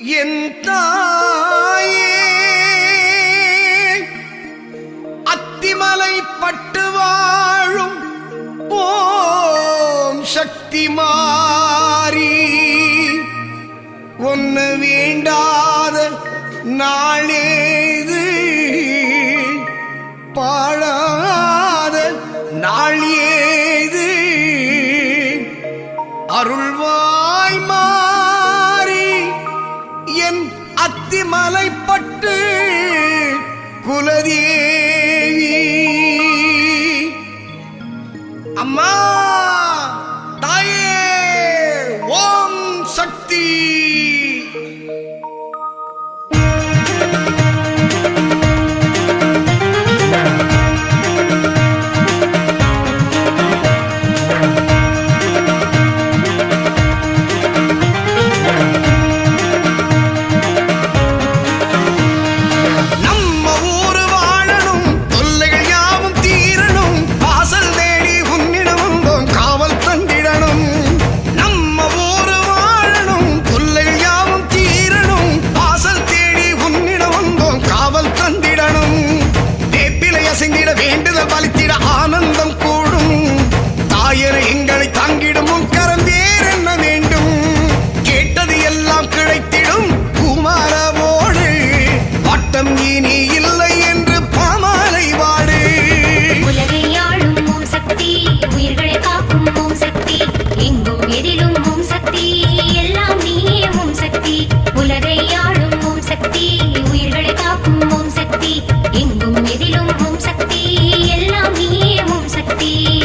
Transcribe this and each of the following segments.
என் தாயே அத்திமலை பட்டு வாழும் ஓம் சக்தி மாறி ஒன்று வேண்டாத நாளே உலகம் இனி இல்லை என்று பாமாலை வாடு. உலகை ஆளும் ஓம் சக்தி உயிர்களை காக்கும் ஓம் சக்தி எங்கும் எதிலும் ஓம் சக்தி எல்லாம் நீயே ஓம் சக்தி. சக்தி.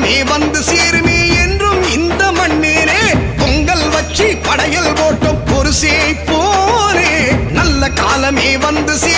நீ வந்து சேருமே என்றும் இந்த மண்ணிலே பொங்கல் வச்சு படையல் போட்டோம் பொருசே போரே. நல்ல காலமே வந்து சேருமே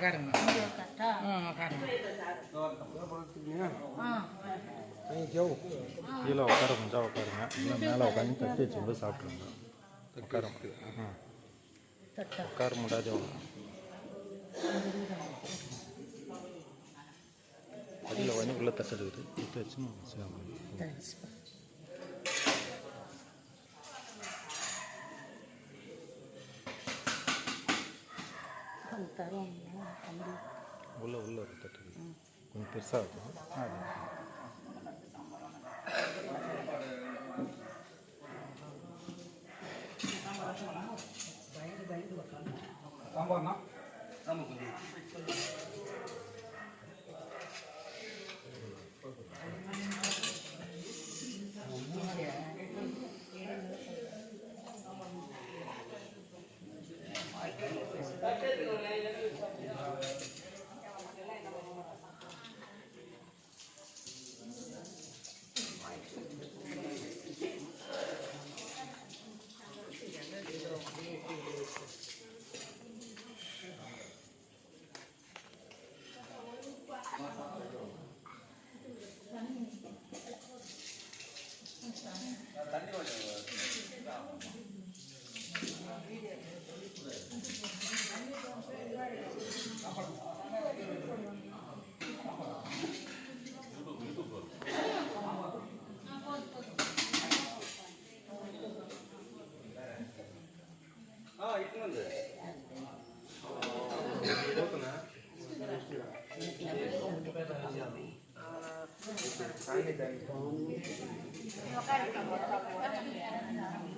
உட்காருங்க. ஆ உட்காருங்க. கீழே உட்கார முடிஞ்சா உட்காருங்க. இல்லை மேலே உட்காந்து தட்டி வச்சுட்டு சாப்பிட்ருங்க உட்கார உட்கார முடியாது அடியில் வந்து உள்ள தட்டு இருக்குது. தட்டு வச்சு நம்ம தரும் தம்பி உள்ள உள்ள தட்டு கொஞ்சம் பெருசாக இருக்கும். பயந்து பயந்து சாம்பார்னா ஆமாம். கொஞ்சம் 一棍子。你要干什么？